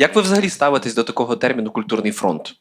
Як ви взагалі ставитесь до такого терміну культурний фронт?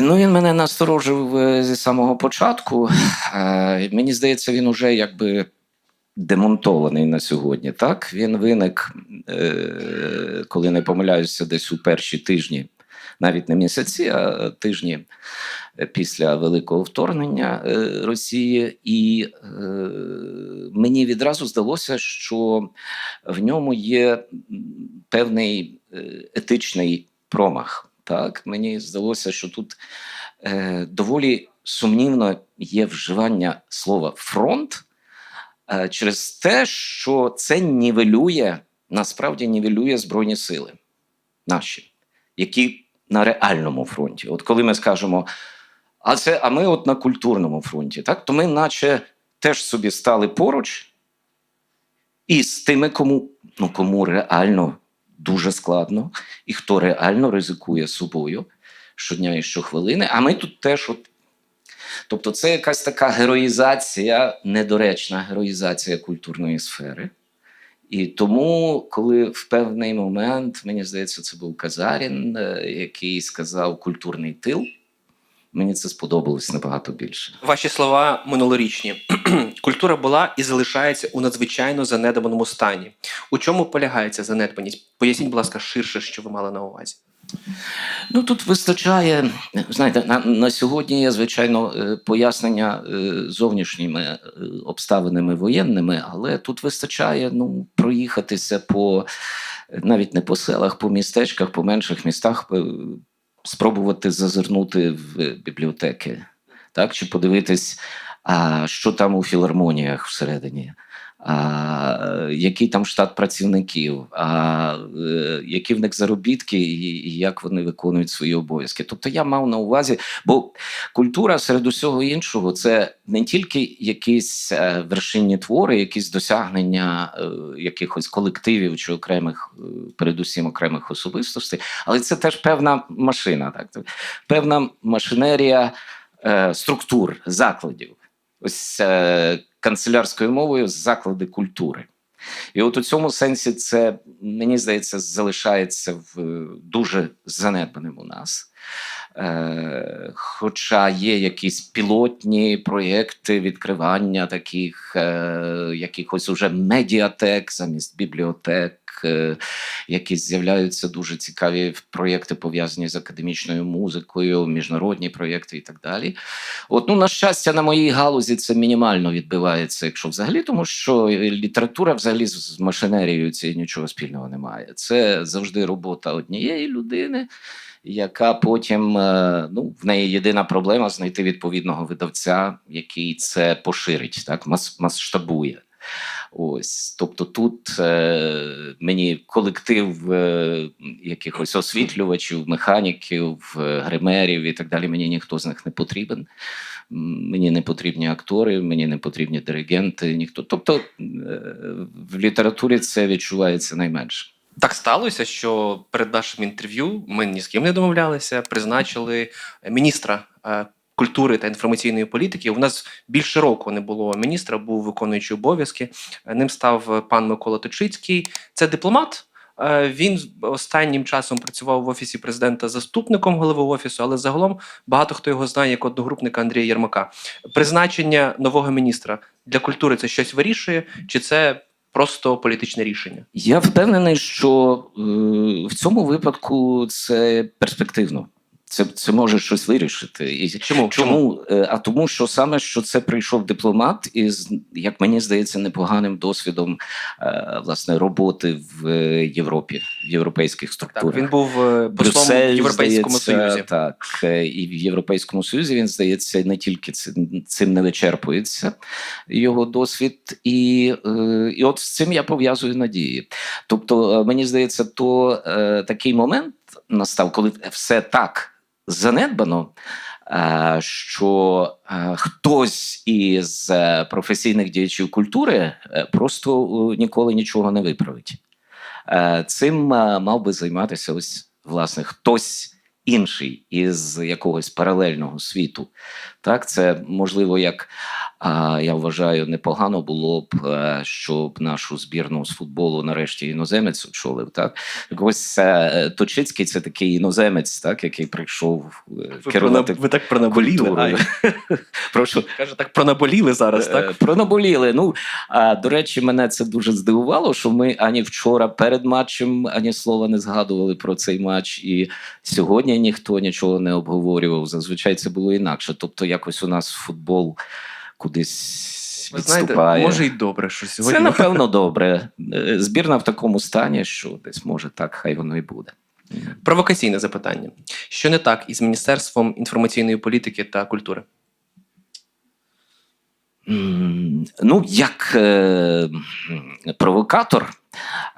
Ну, він мене насторожив е, зі самого початку. Е, Мені здається, він уже якби демонтований на сьогодні. Так, він виник, е, коли не помиляюся, десь у перші тижні, навіть не місяці, а тижні після великого вторгнення е, Росії, і е, мені відразу здалося, що в ньому є певний е, етичний промах. Так, мені здалося, що тут е, доволі сумнівно є вживання слова фронт е, через те, що це нівелює, насправді нівелює Збройні сили наші, які на реальному фронті. От коли ми скажемо, а це, а ми от на культурному фронті, так, то ми, наче, теж собі стали поруч і з тими, кому, ну, кому реально дуже складно, і хто реально ризикує собою щодня і щохвилини. А ми тут теж от. Тобто, це якась така героїзація, недоречна героїзація культурної сфери. І тому, коли в певний момент, мені здається, це був Казарін, е, який сказав культурний тил, мені це сподобалось набагато більше. Ваші слова минулорічні. Культура була і залишається у надзвичайно занедбаному стані. У чому полягає ця занедбаність? Поясніть, будь ласка, ширше, що ви мали на увазі. Ну тут вистачає, знаєте, на, на сьогодні є звичайно е, пояснення е, зовнішніми е, обставинами воєнними, але тут вистачає ну, проїхатися по навіть не по селах, по містечках, по менших містах, спробувати зазирнути в бібліотеки, так чи подивитись, а що там у філармоніях всередині. А, який там штат працівників, а, е, які в них заробітки, і, і як вони виконують свої обов'язки. Тобто я мав на увазі, бо культура серед усього іншого це не тільки якісь е, вершинні твори, якісь досягнення е, якихось колективів чи окремих, передусім окремих особистостей, але це теж певна машина, так певна машинерія структур, закладів. Ось канцелярською мовою заклади культури. І от у цьому сенсі це, мені здається, залишається в е, дуже занедбаним у нас. Е, хоча є якісь пілотні проєкти відкривання таких е, якихось уже медіатек замість бібліотек, е, якісь з'являються дуже цікаві проєкти, пов'язані з академічною музикою, міжнародні проєкти і так далі. От, ну, на щастя, на моїй галузі це мінімально відбивається, якщо взагалі, тому що література взагалі з машинерією цією нічого спільного не має. Це завжди робота однієї людини, яка потім е, ну, в неї єдина проблема знайти відповідного видавця, який це поширить, так, мас- масштабує. Ось, тобто тут е, мені колектив е, якихось освітлювачів, механіків, е, гримерів і так далі. Мені ніхто з них не потрібен. Мені не потрібні актори, мені не потрібні диригенти, ніхто. Тобто е, в літературі це відчувається найменше. Так сталося, що перед нашим інтерв'ю ми ні з ким не домовлялися, призначили міністра е, культури та інформаційної політики. У нас більше року не було міністра, був виконуючий обов'язки. Ним став пан Микола Точицький. Це дипломат. Е, Він останнім часом працював в офісі президента заступником голови офісу, але загалом багато хто його знає як одногрупника Андрія Єрмака. Призначення нового міністра для культури це щось вирішує, чи це просто політичне рішення? Я впевнений, що е, в цьому випадку це перспективно. Це, це може щось вирішити. І Чому? Чому? Е, А тому, що саме що це прийшов дипломат із, як мені здається, непоганим досвідом е, власне роботи в е, Європі, в європейських Так, структурах. він був послом Брюссель, в Європейському здається, Союзі. Так, і в Європейському Союзі він здається не тільки цим, цим не вичерпується його досвід, і, і от з цим я пов'язую надії. Тобто, мені здається, то такий момент настав, коли все так занедбано. е, Що е, хтось із е, професійних діячів культури просто ніколи нічого не виправить. Цим мав би займатися ось власне хтось інший із якогось паралельного світу. Так, це можливо, як а, я вважаю, непогано було б, е, щоб нашу збірну з футболу нарешті іноземець очолив. Так, так ось е, Точицький це такий іноземець, так, який прийшов е, Ви, керувати. про, ви так пронаболіли. Прошу. Каже, так пронаболіли зараз, так? Пронаболіли. Ну а до речі, мене це дуже здивувало, що ми ані вчора перед матчем ані слова не згадували про цей матч, і сьогодні ніхто нічого не обговорював. Зазвичай це було інакше. Тобто, якось у нас футбол кудись Ви знаєте, відступає. може й добре, що сьогодні. Це напевно добре. Е, Збірна в такому стані, що десь може так, хай воно і буде. Провокаційне запитання. Що не так із Міністерством інформаційної політики та культури? Ну, як е, провокатор,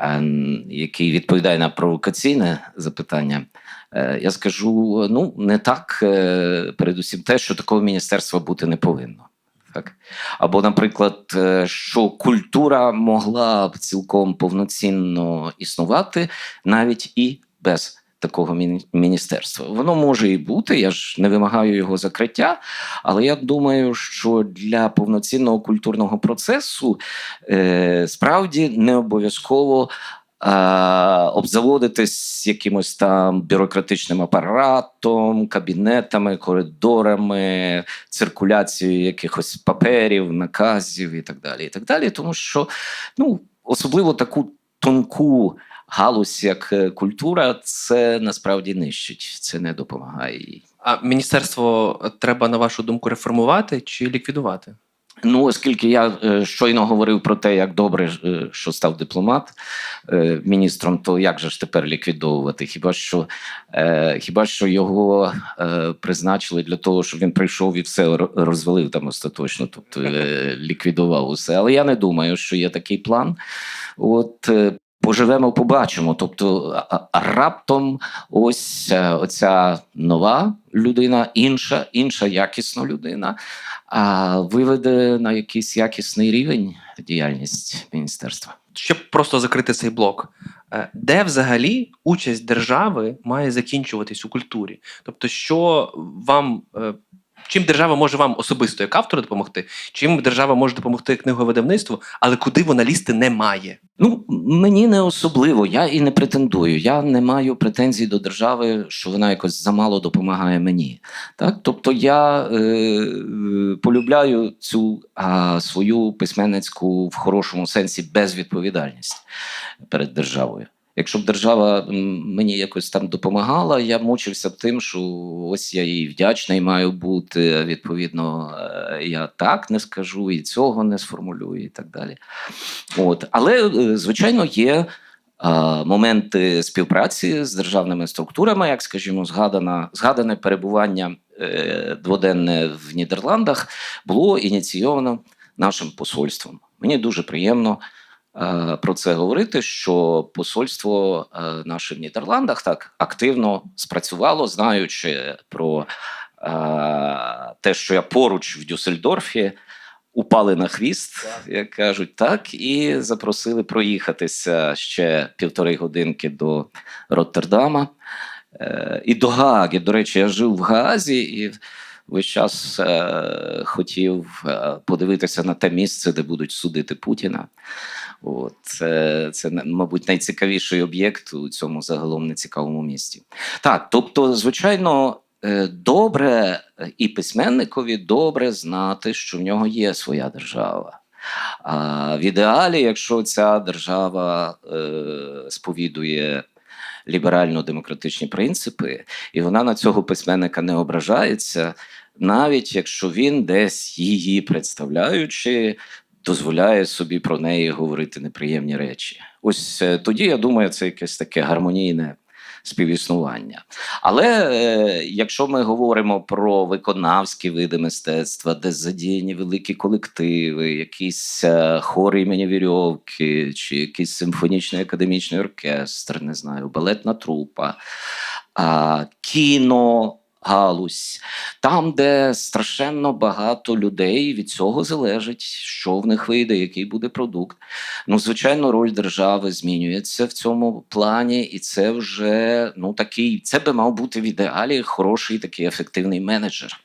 е, який відповідає на провокаційне запитання, е, я скажу: ну, не так, е, передусім, те, що такого міністерства бути не повинно. Так? Або, наприклад, е, що культура могла б цілком повноцінно існувати навіть і без такого міністерства. Воно може і бути, я ж не вимагаю його закриття, але я думаю, що для повноцінного культурного процесу е, справді не обов'язково. Обзаводитись якимось там бюрократичним апаратом, кабінетами, коридорами, циркуляцією якихось паперів, наказів і так далі. І так далі. Тому що ну, особливо таку тонку галузь, як е, культура, це насправді нищить, це не допомагає їй. А міністерство треба, на вашу думку, реформувати чи ліквідувати? Ну, оскільки я е, щойно говорив про те, як добре, е, що став дипломат е, міністром, то як же ж тепер ліквідовувати? Хіба що, хіба що його призначили для того, щоб він прийшов і все розвалив там остаточно, тобто ліквідував усе. Але я не думаю, що є такий план. От поживемо, побачимо. Тобто, раптом ось е, оця нова людина, інша, інша якісна людина виведе на якийсь якісний рівень діяльність міністерства. Щоб просто закрити цей блок, е, де взагалі участь держави має закінчуватись у культурі? Тобто, що вам. е, Чим держава може вам особисто як автору допомогти, чим держава може допомогти книговидавництву, але куди вона лізти не має? Ну мені не особливо, я і не претендую. Я не маю претензій до держави, що вона якось замало допомагає мені. Так, тобто я е, е, полюбляю цю а, свою письменницьку в хорошому сенсі безвідповідальність перед державою. Якщо б держава мені якось там допомагала, я мучився тим, що ось я їй вдячний маю бути. Відповідно, е, я так не скажу, і цього не сформулюю, і так далі. От. Але, е, звичайно, є моменти співпраці з державними структурами, як, скажімо, згадана, згадане перебування е, дводенне в Нідерландах було ініційовано нашим посольством. Мені дуже приємно про це говорити, що посольство е, наше в Нідерландах так активно спрацювало, знаючи про е, те, що я поруч в Дюссельдорфі. Упали на хвіст, як кажуть, так, і запросили проїхатися ще півтори годинки до Роттердама е, і до Гааги. До речі, я жив в Гаазі і весь час е, хотів е, подивитися на те місце, де будуть судити Путіна. От, це, це, мабуть, найцікавіший об'єкт у цьому загалом нецікавому місті. Так, тобто, звичайно, е, добре і письменникові добре знати, що в нього є своя держава. А в ідеалі, якщо ця держава е, сповідує ліберально-демократичні принципи, і вона на цього письменника не ображається, навіть якщо він десь її представляючи, дозволяє собі про неї говорити неприємні речі. Ось е, тоді я думаю, це якесь таке гармонійне співіснування. Але е, якщо ми говоримо про виконавські види мистецтва, де задіяні великі колективи, якісь е, хори імені Вірьовки, чи якийсь симфонічний академічний оркестр, не знаю, балетна трупа, е, кіно. Галузь, там, де страшенно багато людей від цього залежить, що в них вийде, який буде продукт. Ну, звичайно, роль держави змінюється в цьому плані, і це вже ну такий, це би мав бути в ідеалі хороший такий ефективний менеджер.